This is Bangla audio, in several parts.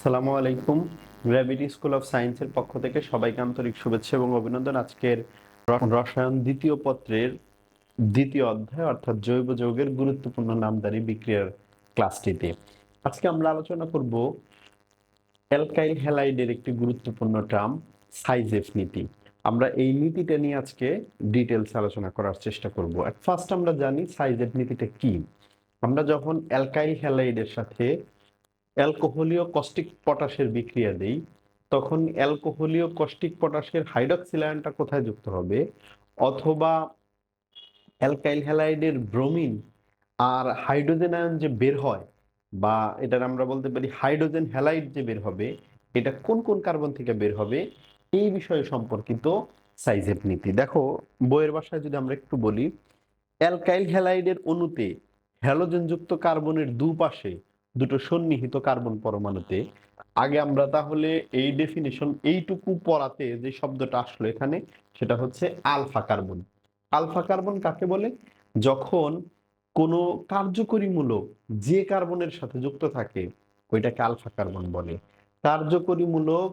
আসসালামু আলাইকুম। গ্র্যাভিটি স্কুল অফ সায়েন্সের পক্ষ থেকে সবাইকে আন্তরিক শুভেচ্ছা এবং অভিনন্দন। আজকের রসায়ন দ্বিতীয় পত্রের দ্বিতীয় অধ্যায়, অর্থাৎ জৈব যৌগের গুরুত্বপূর্ণ নামদারি বিক্রিয়ার ক্লাসটিতে। আজকে আমরা আলোচনা করব অ্যালকাইল হ্যালাইডের একটি গুরুত্বপূর্ণ টার্ম, সাইজেফ নীতি। আমরা এই নীতিটা নিয়ে আজকে ডিটেলস আলোচনা করার চেষ্টা করব। ফার্স্ট আমরা জানি সাইজেফ নীতিটা কি। আমরা যখন অ্যালকাইল হ্যালাইডের সাথে অ্যালকোহলীয় কস্টিক পটাশের বিক্রিয়া দেই, তখন অ্যালকোহলীয় কস্টিক পটাশের হাইড্রক্সিল আয়নটা কোথায় যুক্ত হবে? অথবা অ্যালকাইল হ্যালাইডের ব্রোমিন আর হাইড্রোজেন আয়ন যে বের হয় বা এটার আমরা বলতে পারি হাইড্রোজেন হ্যালাইড যে বের হবে, এটা কোন কোন কার্বন থেকে বের হবে? এই বিষয়ে সম্পর্কিত সাইজের নীতি। দেখো, বইয়ের ভাষায় যদি আমরা একটু বলি, অ্যালকাইল হ্যালাইডের অণুতে হ্যালোজেনযুক্ত কার্বনের দুপাশে দুটো সন্নিহিত কার্বন পরমাণুতে। আগে আমরা তাহলে এই ডেফিনেশন এইটুকু পড়াতে যে শব্দটা আসলো এখানে, সেটা হচ্ছে আলফা কার্বন আলফা কার্বন কাকে বলে? যখন কোনো কার্যকরীমূলক যে কার্বনের সাথে যুক্ত থাকে, ওইটাকে আলফা কার্বন বলে। কার্যকরীমূলক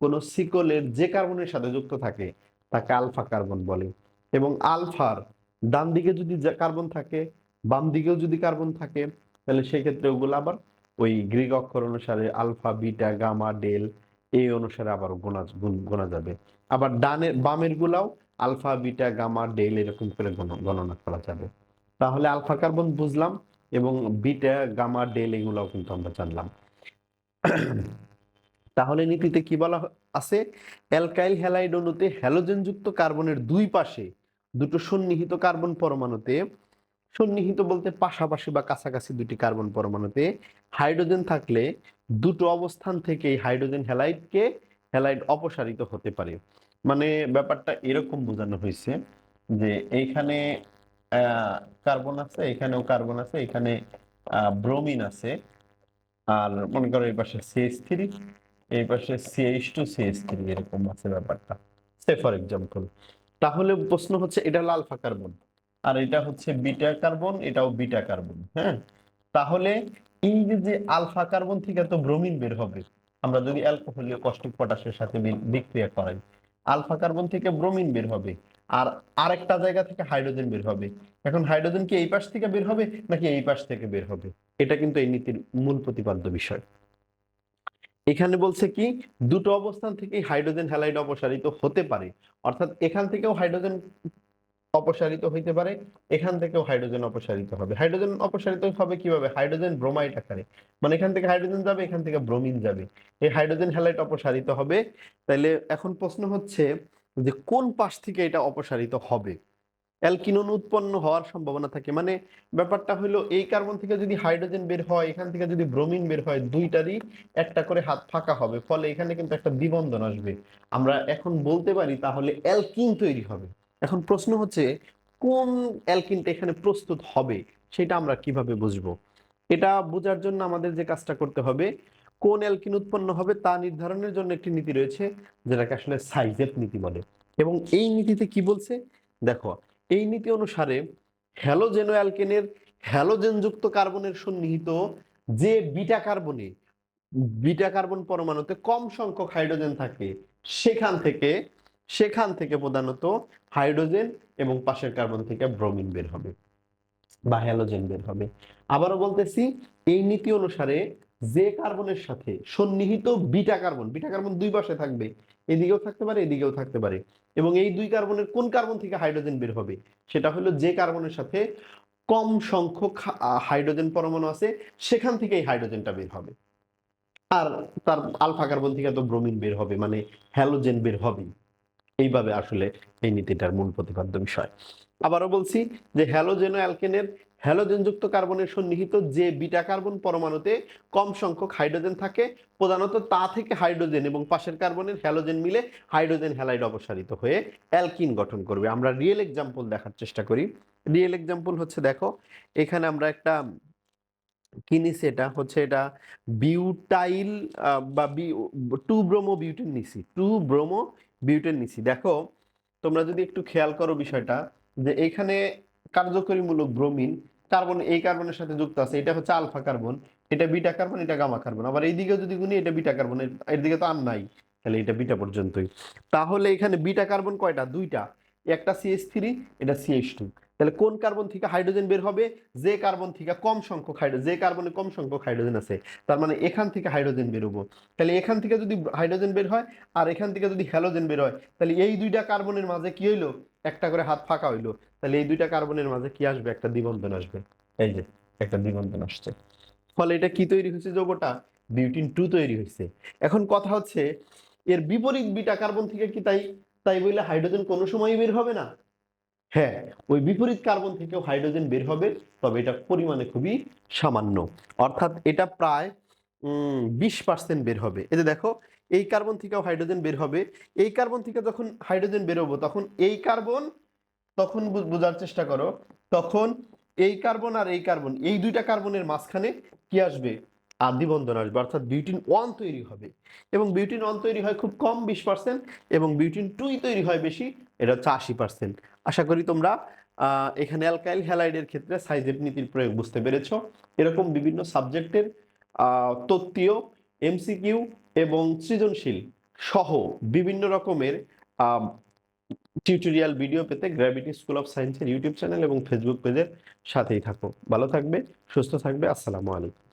কোনো সিকলের যে কার্বনের সাথে যুক্ত থাকে, তাকে আলফা কার্বন বলে। এবং আলফার ডান দিকে যদি কার্বন থাকে বাম দিকেও যদি কার্বন থাকে তাহলে সেক্ষেত্রে ওগুলো আবার ওই গ্রিক অক্ষর অনুসারে আলফা, বিটা, গামা, ডেল এই অনুসারে আবার গোনা গোনা যাবে। আবার ডানের, বামের গুলাও আলফা, বিটা, গামা, ডেল এরকম করে গণনা করা যাবে। তাহলে আলফা কার্বন বুঝলাম এবং বিটা, গামা, ডেল এগুলাও কিন্তু আমরা জানলাম। তাহলে নীতিতে কি বলা আছে? অ্যালকাইল হ্যালাইড অণুতে হ্যালোজেনযুক্ত কার্বনের দুই পাশে দুটো সন্নিহিত কার্বন পরমাণুতে সন্নিহিত বলতে পাশাপাশি বা কাছাকাছি দুটি কার্বন পরমাণুতে হাইড্রোজেন থাকলে দুটো অবস্থান থেকে হাইড্রোজেন হ্যালাইডকে, হ্যালাইড অপসারিত হতে পারে। মানে ব্যাপারটা এরকম বোঝানো হয়েছে যে এইখানে কার্বন আছে, এখানেও কার্বন আছে, এখানে ব্রোমিন আছে। আর মনে করো এই পাশে সিএইচ থ্রি, এই পাশে সিএইচ টু সিএইচ থ্রি এরকম আছে ব্যাপারটা। Say for example. তাহলে প্রশ্ন হচ্ছে, এটা হলো আলফা কার্বন। আর এটা হচ্ছে বিটা কার্বন, এটাও বিটা কার্বন হ্যাঁ? তাহলে এই যে আলফা কার্বন থেকে তো ব্রোমিন বের হবে, আমরা যদি অ্যালকোহলীয় কস্টিক পটাশের সাথে বিক্রিয়া করাই, আলফা কার্বন থেকে ব্রোমিন বের হবে, আর আরেকটা জায়গা থেকে হাইড্রোজেন বের হবে। এখন হাইড্রোজেন কি এই পাশ থেকে বের হবে, নাকি এই পাশ থেকে বের হবে? এটা কিন্তু এই নীতির মূল প্রতিপাদ্য বিষয়। এখানে বলছে কি, দুটো অবস্থান থেকে হাইড্রোজেন হ্যালাইড অপসারিত হতে পারে, অর্থাৎ এখান থেকেও হাইড্রোজেন অপসারিত হইতে পারে, এখান থেকেও হাইড্রোজেন অপসারিত হবে। হাইড্রোজেন অপসারিত হবে কীভাবে? হাইড্রোজেন ব্রোমাইড আকারে। মানে এখান থেকে হাইড্রোজেন যাবে, এখান থেকে ব্রোমিন যাবে। এই হাইড্রোজেন হ্যালাইড অপসারিত হবে। তাইলে এখন প্রশ্ন হচ্ছে যে কোন পাশ থেকে এটা অপসারিত হবে? অ্যালকিনোন উৎপন্ন হওয়ার সম্ভাবনা থাকে। মানে ব্যাপারটা হলো, এই কার্বন থেকে যদি হাইড্রোজেন বের হয়, এখান থেকে যদি ব্রোমিন বের হয়, দুইটারই একটা করে হাত ফাঁকা হবে। ফলে এখানে কিন্তু একটা দ্বিবন্ধন আসবে। আমরা এখন বলতে পারি তাহলে অ্যালকিন তৈরি হবে। এখন প্রশ্ন হচ্ছে, কোন অ্যালকিনটা এখানে প্রস্তুত হবে? সেটা আমরা কীভাবে বুঝব? এটা বোঝার জন্য আমাদের যে কাজটা করতে হবে, কোন অ্যালকিন উৎপন্ন হবে তা নির্ধারণের জন্য একটি নীতি রয়েছে, যেটাকে আসলে সাইজের নীতি বলে। এবং এই নীতিতে কি বলছে? দেখো, এই নীতি অনুসারে হ্যালোজেনো অ্যালকেনের হ্যালোজেনযুক্ত কার্বনের সন্নিহিত যে বিটা কার্বনে, বিটা কার্বন পরমাণুতে কম সংখ্যক হাইড্রোজেন থাকে, সেখান থেকে সেখান থেকে প্রধানত হাইড্রোজেন এবং পাশের কার্বন থেকে ব্রোমিন বের হবে বা হ্যালোজেন বের হবে। আবারও বলতেছি, এই নীতি অনুসারে যে কার্বনের সাথে সন্নিহিত বিটা কার্বন বিটা কার্বন দুই পাশে থাকবে, এদিকেও থাকতে পারে, এদিকেও থাকতে পারে, এবং এই দুই কার্বনের কোন কার্বন থেকে হাইড্রোজেন বের হবে, সেটা হলো যে কার্বনের সাথে কম সংখ্যক হাইড্রোজেন পরমাণু আছে, সেখান থেকে এই হাইড্রোজেনটা বের হবে। আর তার আলফা কার্বন থেকে তো ব্রোমিন বের হবে মানে হ্যালোজেন বের হবে এইভাবে আসলে এই নীতিটার মূল প্রতিপাদ্য বিষয়। আবারও বলছি যে হ্যালোজেন অ্যালকেনের হ্যালোজেনযুক্ত কার্বনের সন্নিহিত যে বিটা কার্বন পরমাণুতে কম সংখ্যক হাইড্রোজেন থাকে প্রধানত তা থেকে হাইড্রোজেন এবং পাশের কার্বনের হ্যালোজেন মিলে হাইড্রোজেন হ্যালাইড অপসারিত হয়ে অ্যালকিন গঠন করবে। আমরা রিয়েল এক্সাম্পল দেখার চেষ্টা করি। রিয়েল এক্সাম্পল হচ্ছে দেখো এখানে আমরা একটা কি নিছি এটা হচ্ছে এটা বিউটাইল আহ, বা টু ব্রোমো বিউটিন নিছি। টু ব্রোমো বিউটেন নিছি দেখো, তোমরা যদি একটু খেয়াল করো বিষয়টা, যে এখানে কার্যকরীমূলক ব্রোমিন, কার্বন, এই কার্বনের সাথে যুক্ত আছে। এটা হচ্ছে আলফা কার্বন, এটা বিটা কার্বন, এটা গামা কার্বন। আবার এইদিকে যদি গুনি, এটা বিটা কার্বন। এর দিকে তো আর নাই, তাহলে এটা বিটা পর্যন্তই। তাহলে এখানে বিটা কার্বন কয়টা? দুইটা। একটা সিএস থ্রি এটা সিএইচ টু তাহলে কোন কার্বন থেকে হাইড্রোজেন বের হবে? যে কার্বন থেকে কম সংখ্যক হাইড্রোজেন যে কার্বনে কম সংখ্যক হাইড্রোজেন আছে, তার মানে এখান থেকে হাইড্রোজেন বেরোবো। তাহলে এখান থেকে যদি হাইড্রোজেন বের হয় আর এখান থেকে যদি হ্যালোজেন বের হয়, তাহলে এই দুইটা কার্বনের মাঝে কি হইল? একটা করে হাত ফাঁকা হইল। তাহলে এই দুইটা কার্বনের মাঝে কি আসবে? একটা দ্বিবন্ধন আসবে। এই যে, একটা দ্বিবন্ধন আসছে। ফলে এটা কি তৈরি হয়েছে যৌগটা? বিউটিন টু তৈরি হয়েছে। এখন কথা হচ্ছে, এর বিপরীত বিটা কার্বন থেকে কি তাই? তাই বললে হাইড্রোজেন কোনো সময়ই বের হবে না? হ্যাঁ ওই বিপরীত কার্বন থেকেও হাইড্রোজেন বের হবে, তবে এটা পরিমাণে খুবই সামান্য। অর্থাৎ এটা প্রায় বিশ পার্সেন্ট বের হবে। যে দেখো, এই কার্বন থেকেও হাইড্রোজেন বের হবে। এই কার্বন থেকে যখন হাইড্রোজেন বেরোবো, তখন এই কার্বন, তখন বোঝার চেষ্টা করো, তখন এই কার্বন আর এই কার্বন, এই দুইটা কার্বনের মাঝখানে কি আসবে? আদিবন্ধন আসবে অর্থাৎ বিউটিন ওয়ান তৈরি হবে। এবং বিউটিন ওয়ান তৈরি হয় খুব কম বিশ পার্সেন্ট এবং বিউটিন টুই তৈরি হয় বেশি, এটা হচ্ছে আশি পার্সেন্ট। আশা করি তোমরা এখানে অ্যালকাইল হ্যালাইডের ক্ষেত্রে সাইজের নীতির প্রয়োগ বুঝতে পেরেছ। এরকম বিভিন্ন সাবজেক্টের তত্ত্বীয়, এমসিকিউ এবং সৃজনশীল সহ বিভিন্ন রকমের টিউটোরিয়াল ভিডিও পেতে গ্র্যাভিটি স্কুল অফ সায়েন্সের ইউটিউব চ্যানেল এবং ফেসবুক পেজের সাথেই থাকো। ভালো থাকবে, সুস্থ থাকবে, আসসালামু আলাইকুম।